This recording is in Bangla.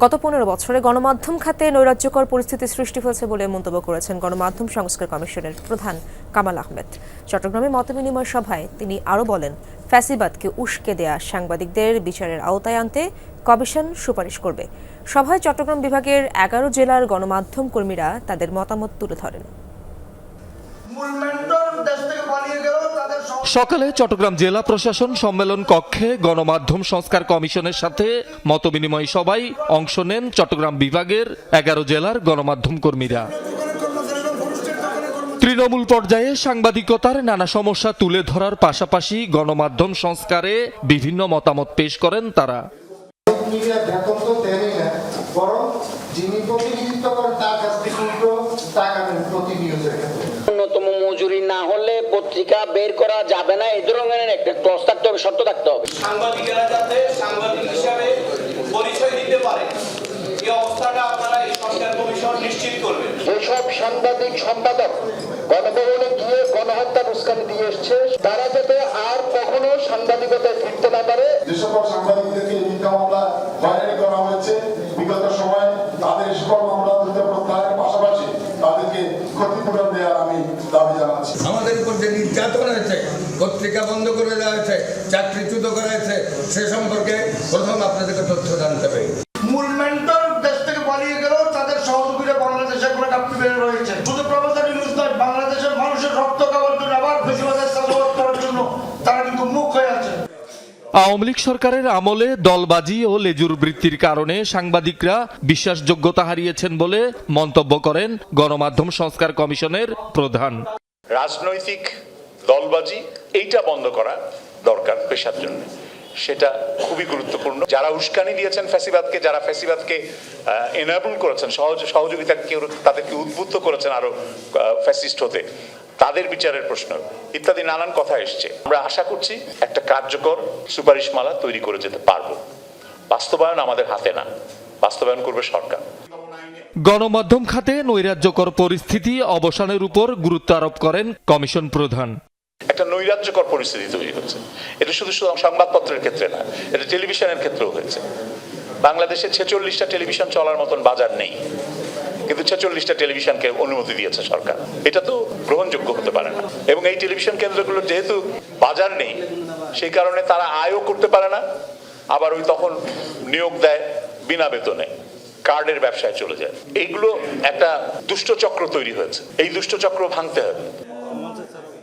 গত পনেরো বছরে গণমাধ্যম খাতে নৈরাজ্যকর পরিস্থিতি সৃষ্টি হয়েছে বলে মন্তব্য করেছেন গণমাধ্যম সংস্কার কমিশনের প্রধান কামাল আহমেদ। চট্টগ্রামে মতবিনিময় সভায় তিনি আরও বলেন, ফ্যাসিবাদকে উস্কে দেয়া সাংবাদিকদের বিচারের আওতায় আনতে কমিশন সুপারিশ করবে। সভায় চট্টগ্রাম বিভাগের এগারো জেলার গণমাধ্যম কর্মীরা তাদের মতামত তুলে ধরেন মূল মেন্টর দেশ থেকে পালিয়ে গেল তাদের সম- সকালে চট্টগ্রাম জেলা প্রশাসন সম্মেলন কক্ষে গণমাধ্যম সংস্কার কমিশনের সাথে মতবিনিময় সভায় অংশ নেন চট্টগ্রাম বিভাগের এগারো জেলার গণমাধ্যম কর্মীরা। তৃণমূল পর্যায়ে সাংবাদিকতার নানা সমস্যা তুলে ধরার পাশাপাশি গণমাধ্যম সংস্কারে বিভিন্ন মতামত পেশ করেন তারা। প্রতিনিধিত্ব করেন তার কাছ থেকে না হলে পত্রিকা বের করা যাবে না এই ধরনের একটা ক্লস থাকতে হবে শর্ত থাকতে হবে। সাংবাদিকেরা যাতে সাংবাদিক হিসাবে পরিচয় দিতে পারে। এই অবস্থাটা আপনারা এই সংস্কার কমিশন নিশ্চিত করবেন যেসব সাংবাদিক সম্পাদক গণভবনে গিয়ে গণহত্যার উস্কানি দিয়ে এসছে তারা যাতে আর কখনো সাংবাদিকতায় ফিরতে না পারে। যে সকল সাংবাদিকদেরকে যে নির্যাতন হয়েছে পত্রিকা বন্ধ করে দেওয়া হয়েছে চাকরিচ্যুত করা হয়েছে সে সম্পর্কে প্রথম আপনাদেরকে তথ্য জানতে হবে। মূল মেন্টর দেশ থেকে পালিয়ে গেল তাদের সহযোগীরা বাংলাদেশে কোনো কাপ্পি বের রয়েছে। শুধু প্রফেসর ইউনুস নয় বাংলাদেশের মানুষের রক্ত খাওয়ার জন্য আবার ফেসিবাদের সাপোর্ট করার জন্য তারা কিন্তু মুখ হয়ে আছে। আওয়ামী লীগ সরকারের আমলে দলবাজি ও লেজুর বৃত্তির কারণে সাংবাদিকরা বিশ্বাসযোগ্যতা হারিয়েছেন বলে মন্তব্য করেন গণমাধ্যম সংস্কার কমিশনের প্রধান। রাজনৈতিক দলবাজি, এইটা বন্ধ করা দরকার পেশার জন্য। সেটা খুবই গুরুত্বপূর্ণ। যারা উস্কানি দিয়েছেন ফ্যাসিবাদকে, যারা ফ্যাসিবাদকে এনাবল করেছেন, সহজ, সহযোগিতা কেউ, তাদেরকে উদ্বুদ্ধ করেছেন আরও ফ্যাসিস্ট হতে, তাদের বিচারের প্রশ্ন ইত্যাদি নানান কথা এসছে। আমরা আশা করছি একটা কার্যকর সুপারিশমালা তৈরি করে যেতে পারব। বাস্তবায়ন আমাদের হাতে না, বাস্তবায়ন করবে সরকার। গণমাধ্যম খাতে নৈরাজ্যকর পরিস্থিতি অবসানের উপর গুরুত্ব আরোপ করেন কমিশন প্রধান। একটা নৈরাজ্যকর পরিস্থিতি তৈরি হচ্ছে এটা শুধু সংবাদপত্রের ক্ষেত্রে না, এটা টেলিভিশনের ক্ষেত্রেও হয়েছে। বাংলাদেশে ছেচল্লিশটা টেলিভিশন চলার মতন বাজার নেই, কিন্তু ছেচল্লিশটা টেলিভিশনকে অনুমতি দিয়েছে সরকার। এটা তো গ্রহণযোগ্য হতে পারে না। এবং এই টেলিভিশন কেন্দ্রগুলোর যেহেতু বাজার নেই, সেই কারণে তারা আয়ও করতে পারে না, আবার ওই তখন নিয়োগ দেয় বিনা বেতনে, কার্ডের ব্যবসায় চলে যায়। এইগুলো একটা দুষ্টচক্র তৈরি হয়েছে। এই দুষ্টচক্র ভাঙতে হবে।